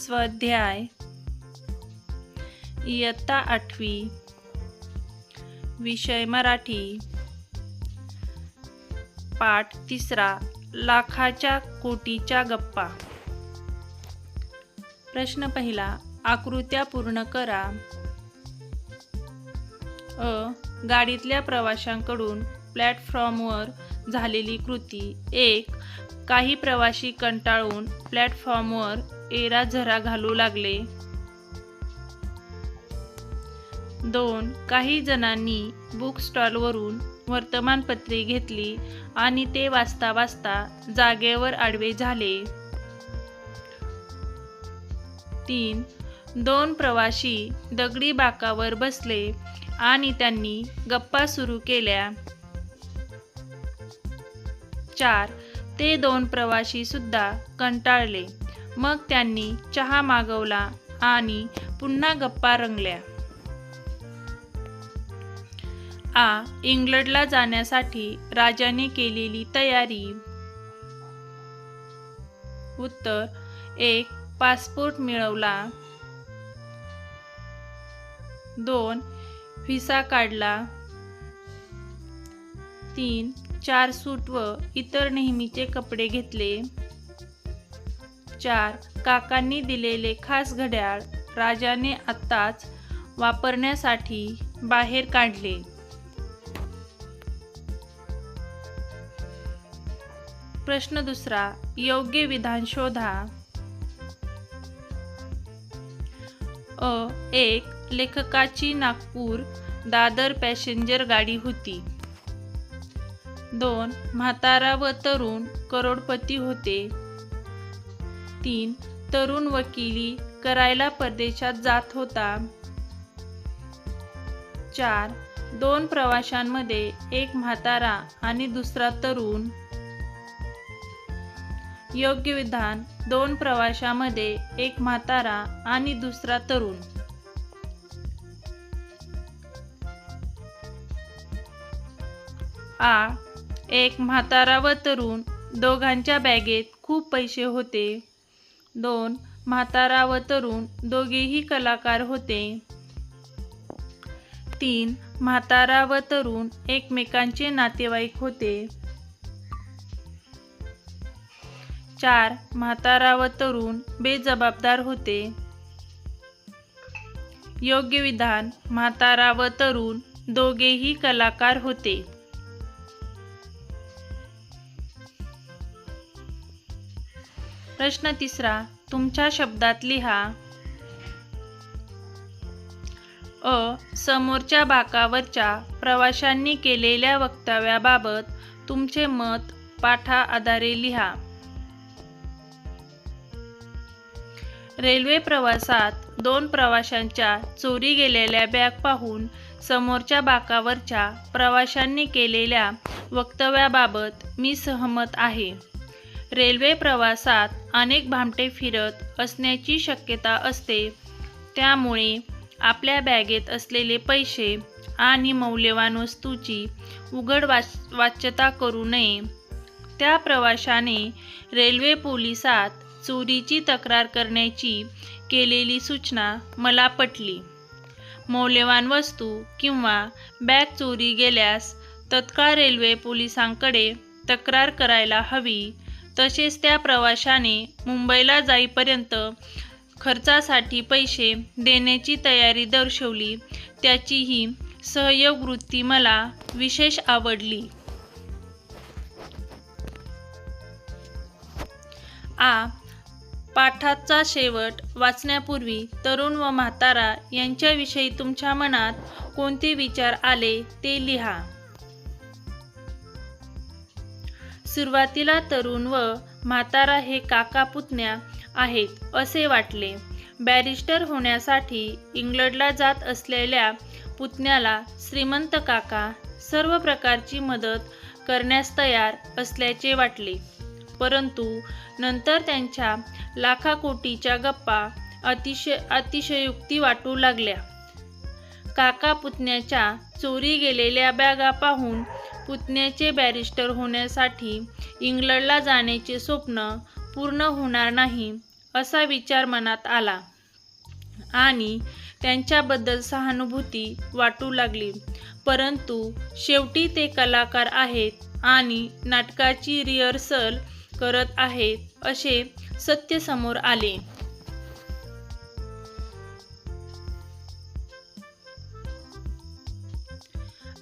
स्वाध्याय. इयत्ता आठवी. विषय मराठी. पाठ तिसरा. लाखाच्या कोटीच्या गप्पा. प्रश्न पहिला. आकृत्या पूर्ण करा. अ. गाडीतल्या प्रवाशांकडून प्लॅटफॉर्मवर झालेली कृती. एक. काही प्रवासी कंटाळून प्लॅटफॉर्मवर एरा झरा घालू लागले. दोन काही जणांनी बुक स्टॉलवरून वर्तमानपत्रे घेतली आणि ते वाचता वाचता जागेवर आडवे झाले. तीन दोन प्रवाशी दगडी बाकावर बसले आणि त्यांनी गप्पा सुरू केल्या. चार ते दोन प्रवाशी सुद्धा कंटाळले. मग त्यांनी चहा मागवला आणि पुन्हा गप्पा रंगल्या. आ इंग्लंडला जाण्यासाठी राजाने केलेली तयारी. उत्तर एक पासपोर्ट मिळवला. दोन व्हिसा काढला. तीन चार सूट व इतर नेहमीचे कपडे घेतले. चार काकांनी दिलेले खास घड्याळ राजाने आत्ताच वापरण्यासाठी बाहेर काढले. प्रश्न दुसरा योग्य विधान शोधा. अ एक लेखकाची नागपूर दादर पॅसेंजर गाडी होती. दोन म्हातारा व तरुण करोडपती होते. तीन तरुण वकिली करायला परदेशात जात होता. चार दोन प्रवाशांमध्ये एक म्हातारा आणि दुसरा तरुण. योग्य विधान दोन प्रवाशांमध्ये एक म्हातारा आणि दुसरा तरुण. आ एक म्हातारा व तरुण दोघांच्या बॅगेत खूप पैसे होते. दोन म्हातारा व तरुण दोघेही कलाकार होते. तीन म्हातारा व तरुण एकमेकांचे नातेवाईक होते. चार म्हातारा व तरुण बेजबाबदार होते. योग्य विधान म्हातारा व तरुण दोघेही कलाकार होते. प्रश्न तिसरा तुमच्या शब्दात लिहा. अ. समोरच्या बाकावरच्या प्रवाशांनी केलेल्या वक्तव्याबाबत तुमचे मत पाठा आधारे लिहा. रेल्वे प्रवासात दोन प्रवाशांच्या चोरी गेलेल्या बॅग पाहून समोरच्या बाकावरच्या प्रवाशांनी केलेल्या वक्तव्याबाबत मी सहमत आहे. रेल्वे प्रवासात अनेक भामटे फिरत असण्याची शक्यता असते. त्यामुळे आपल्या बॅगेत असलेले पैसे आणि मौल्यवान वस्तूची उघड वाच वाच्यता करू नये. त्या प्रवाशाने रेल्वे पोलिसात चोरीची तक्रार करण्याची केलेली सूचना मला पटली. मौल्यवान वस्तू किंवा बॅग चोरी गेल्यास तत्काळ रेल्वे पोलिसांकडे तक्रार करायला हवी. तसेच त्या प्रवाशाने मुंबईला जाईपर्यंत खर्चासाठी पैसे देण्याची तयारी दर्शवली. त्याची ही सहयोग वृत्ती मला विशेष आवडली. आ. पाठाचा शेवट वाचण्यापूर्वी तरुण व म्हातारा यांच्याविषयी तुमच्या मनात कोणते विचार आले ते लिहा. सुरुवातीला तरुण व म्हातारा हे काका पुतण्या आहेत असे वाटले. बॅरिस्टर होण्यासाठी इंग्लंडला जात असलेल्या पुतण्याला श्रीमंत काका सर्व प्रकारची मदत करण्यास तयार असल्याचे वाटले. परंतु नंतर त्यांच्या लाखा कोटीच्या गप्पा अतिशय अतिशयोक्ती वाटू लागल्या. काका पुतण्याच्या चोरी गेलेल्या बॅगा पाहून पुतण्याचे बॅरिस्टर होण्यासाठी इंग्लंडला जाण्याचे स्वप्न पूर्ण होणार नाही असा विचार मनात आला. आणि त्यांच्याबद्दल सहानुभूती वाटू लागली. परंतु शेवटी ते कलाकार आहेत आणि नाटकाची रिहर्सल करत आहेत असे सत्य समोर आले.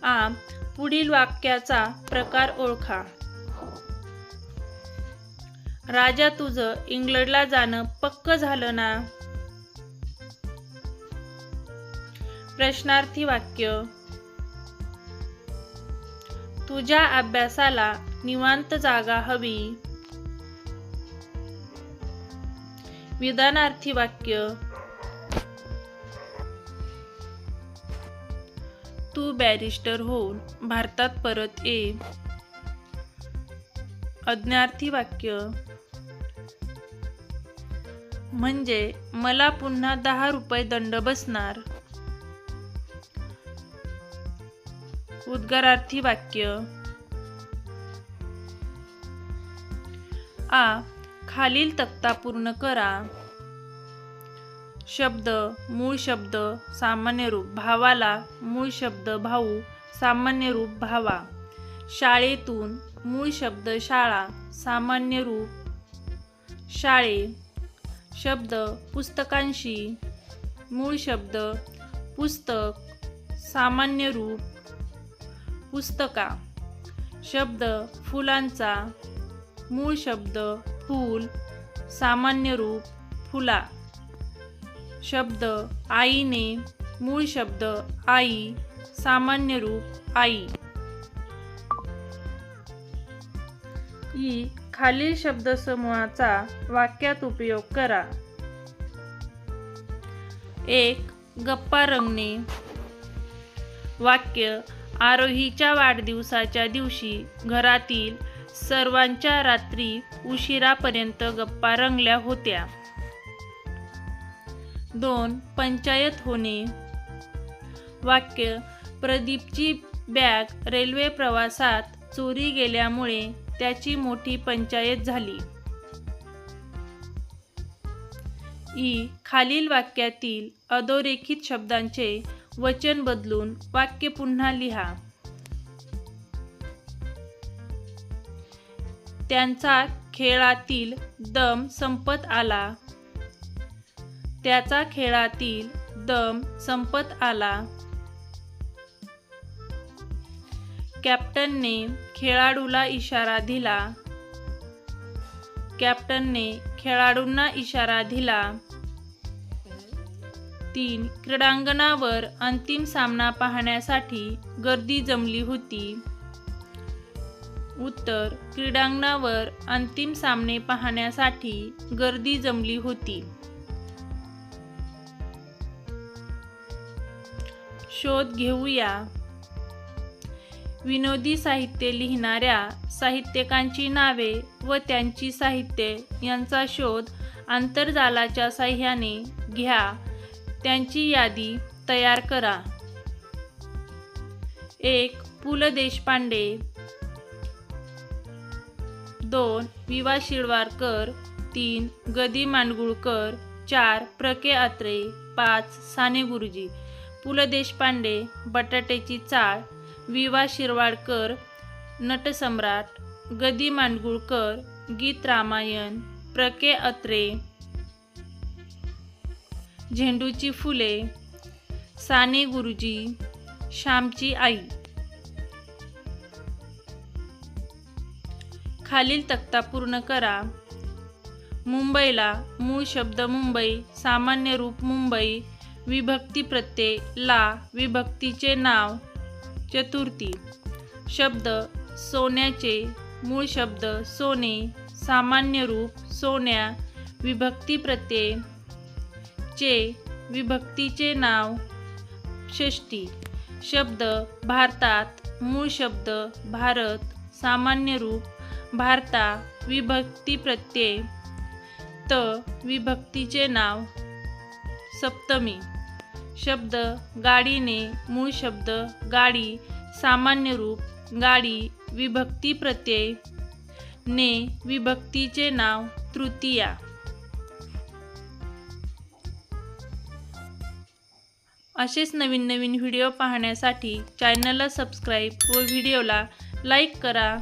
आ पुढील वाक्याचा प्रकार ओळखा. राजा तुझं इंग्लंडला जाणं पक्क झालं ना? प्रश्नार्थी वाक्य. तुझ्या अभ्यासाला निवांत जागा हवी. विधानार्थी वाक्य. तू बॅरिस्टर होऊन भारतात परत ये. अज्ञार्थी वाक्य. म्हणजे मला पुन्हा दहा रुपये दंड बसणार. उद्गारार्थी वाक्य. आ. खालील तक्ता पूर्ण करा. शब्द मूळ शब्द सामान्य रूप भावाला मूळ शब्द भाऊ सामान्य रूप भावा. शाळेतून मूळ शब्द शाळा सामान्य रूप शाळे. शब्द पुस्तकांशी. मूळ शब्द पुस्तक सामान्य रूप पुस्तका. शब्द फुलांचा. मूळ शब्द फूल सामान्य रूप फुला. शब्द आईने मूळ शब्द आई सामान्य रूप आई. ई खालील शब्दसमूहाचा वाक्यात उपयोग करा. एक गप्पा रंगणे. वाक्य आरोहीच्या वाढदिवसाच्या दिवशी घरातील सर्वांच्या रात्री उशिरापर्यंत गप्पा रंगल्या होत्या. दोन पंचायत होणे. वाक्य प्रदीपची बॅग रेल्वे प्रवासात चोरी गेल्यामुळे त्याची मोठी पंचायत झाली. ई खालील वाक्यातील अधोरेखित शब्दांचे वचन बदलून वाक्य पुन्हा लिहा. त्यांचा खेळातील दम संपत आला. त्याचा खेळातील दम संपत आला. कॅप्टनने खेळाडूला इशारा दिला. कॅप्टनने खेळाडूंना इशारा दिला. तीन क्रीडांगणावर अंतिम सामना पाहण्यासाठी गर्दी जमली होती. उत्तर क्रीडांगणावर अंतिम सामने पाहण्यासाठी गर्दी जमली होती. शोध घेऊया. विनोदी साहित्य लिहिणाऱ्या साहित्यिकांची नावे व त्यांची साहित्य यांचा शोध आंतरजालाच्या साह्याने घ्या. त्यांची यादी तयार करा. एक पु ल देशपांडे. दोन विवा शिरवाडकर तीन गदी मांडगुळकर चार प्रके आत्रे. पाच साने गुरुजी. पु ल देशपांडे बटाट्याची चाळ विवा शिरवाडकर नटसम्राट गदी मांडगुळकर गीत रामायण प्रके अत्रे झेंडूची फुले साने गुरुजी श्यामची आई. खालील तक्ता पूर्ण करा. मुंबईला मूळ शब्द मुंबई सामान्य रूप मुंबई विभक्ती प्रत्यय ला विभक्तीचे नाव चतुर्थी. शब्द सोन्याचे मूळ शब्द सोने सामान्य रूप सोन्या विभक्ती प्रत्यय चे विभक्तीचे नाव षष्टी. शब्द भारतात मूळ शब्द भारत सामान्य रूप भारता विभक्ती प्रत्यय त विभक्तीचे नाव सप्तमी. शब्द गाडीने मूळ शब्द गाडी सामान्य रूप गाडी विभक्ती प्रत्यय ने विभक्तीचे नाव तृतीया. असेच नवीन नवीन व्हिडिओ पाहण्यासाठी चॅनलला सबस्क्राईब व व्हिडिओला लाईक करा.